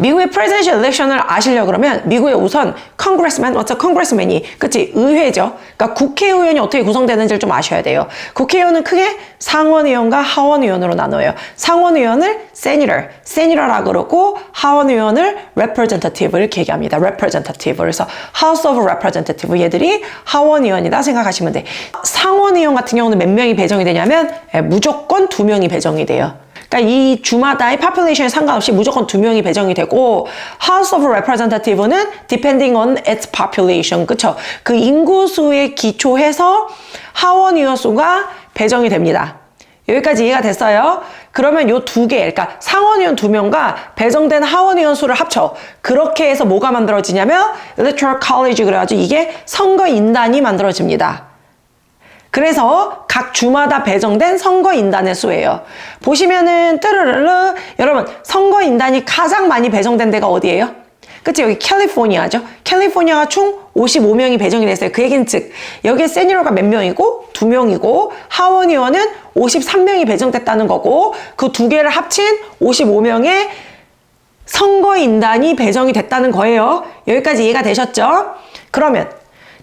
미국의 presidential election을 아시려 그러면 미국의 우선 what's a congressman이 그치 의회죠. 그러니까 국회의원이 어떻게 구성되는지를 좀 아셔야 돼요. 국회의원은 크게 상원의원과 하원의원으로 나눠요. 상원의원을 senator, senator라 그러고 하원의원을 representative 이렇게 얘기합니다. representative. 그래서 House of Representative 얘들이 하원의원이다 생각하시면 돼. 상원의원 같은 경우는 몇 명이 배정이 되냐면 예, 무조건 두 명이 배정이 돼요. 그러니까 이 주마다의 population에 상관없이 무조건 두 명이 배정이 되고 House of Representative는 depending on its population 그쵸? 그 인구수에 기초해서 하원 의원 수가 배정이 됩니다. 여기까지 이해가 됐어요? 그러면 요 두 개, 그러니까 상원의원 두 명과 배정된 하원의원 수를 합쳐. 그렇게 해서 뭐가 만들어지냐면 Electoral College 그래가지고 이게 선거인단이 만들어집니다. 그래서 각 주마다 배정된 선거인단의 수예요. 보시면은 뜨르르르 여러분 선거인단이 가장 많이 배정된 데가 어디예요? 그치 여기 캘리포니아죠. 캘리포니아가 총 55명이 배정이 됐어요. 그 얘기는 즉 여기에 세니어가 몇 명이고 두 명이고 하원 의원은 53명이 배정됐다는 거고 그 두 개를 합친 55명의 선거인단이 배정이 됐다는 거예요. 여기까지 이해가 되셨죠? 그러면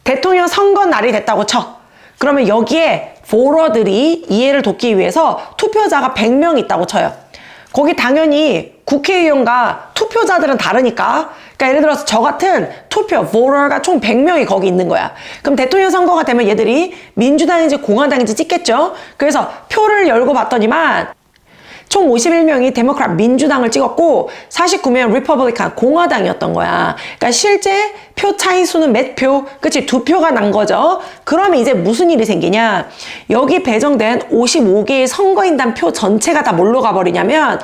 대통령 선거 날이 됐다고 쳐. 그러면 여기에 보러들이 이해를 돕기 위해서 투표자가 100명 있다고 쳐요. 거기 당연히 국회의원과 투표자들은 다르니까. 그러니까 예를 들어서 저 같은 투표, 보러가 총 100명이 거기 있는 거야. 그럼 대통령 선거가 되면 얘들이 민주당인지 공화당인지 찍겠죠? 그래서 표를 열고 봤더니만 총 51명이 데모크라 민주당을 찍었고 49명 리퍼블리칸 공화당이었던 거야. 그러니까 실제 표 차이 수는 몇 표? 그치 두 표가 난 거죠. 그러면 이제 무슨 일이 생기냐? 여기 배정된 55개의 선거인단 표 전체가 다 뭘로 가버리냐면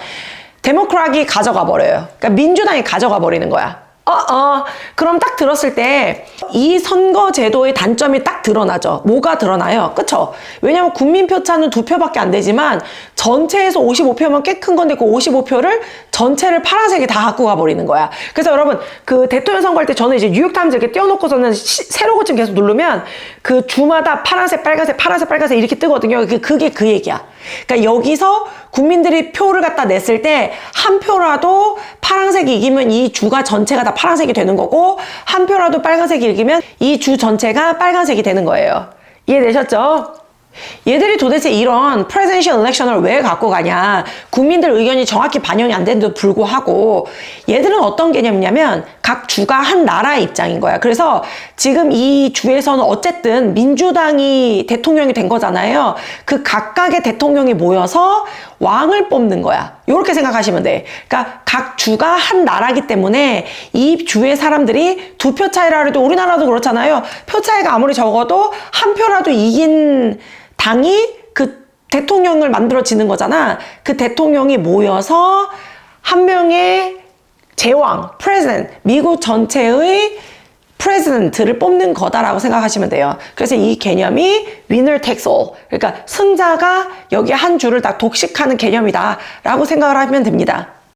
데모크락이 가져가 버려요. 그러니까 민주당이 가져가 버리는 거야. 어, 어. 그럼 딱 들었을 때 이 선거 제도의 단점이 딱 드러나죠. 뭐가 드러나요? 그쵸? 왜냐면 국민 표 차는 두 표밖에 안 되지만 전체에서 55표면 꽤 큰 건데 그 55표를 전체를 파란색이 다 갖고 가버리는 거야. 그래서 여러분 그 대통령 선거할 때 저는 이제 뉴욕타임즈 이렇게 띄워놓고서는 시- 세로 고침 계속 누르면 그 주마다 파란색, 빨간색, 파란색, 빨간색 이렇게 뜨거든요. 그- 그게 그 얘기야. 그러니까 여기서 국민들이 표를 갖다 냈을 때 한 표라도 파란색이 이기면 이 주가 전체가 다 파란색이 되는 거고 한 표라도 빨간색이 이기면 이 주 전체가 빨간색이 되는 거예요. 이해되셨죠? 얘들이 도대체 이런 presidential election을 왜 갖고 가냐. 국민들 의견이 정확히 반영이 안 되는데도 불구하고 얘들은 어떤 개념이냐면 각 주가 한 나라의 입장인 거야. 그래서 지금 이 주에서는 어쨌든 민주당이 대통령이 된 거잖아요. 그 각각의 대통령이 모여서 왕을 뽑는 거야. 이렇게 생각하시면 돼. 그러니까 각 주가 한 나라기 때문에 이 주의 사람들이 두 표 차이라 해도 우리나라도 그렇잖아요. 표 차이가 아무리 적어도 한 표라도 이긴 당이 그 대통령을 만들어지는 거잖아. 그 대통령이 모여서 한 명의 제왕, president, 미국 전체의 프레지던트를 뽑는 거다라고 생각하시면 돼요. 그래서 이 개념이 winner takes all. 그러니까 승자가 여기 한 주를 다 독식하는 개념이다라고 생각을 하면 됩니다.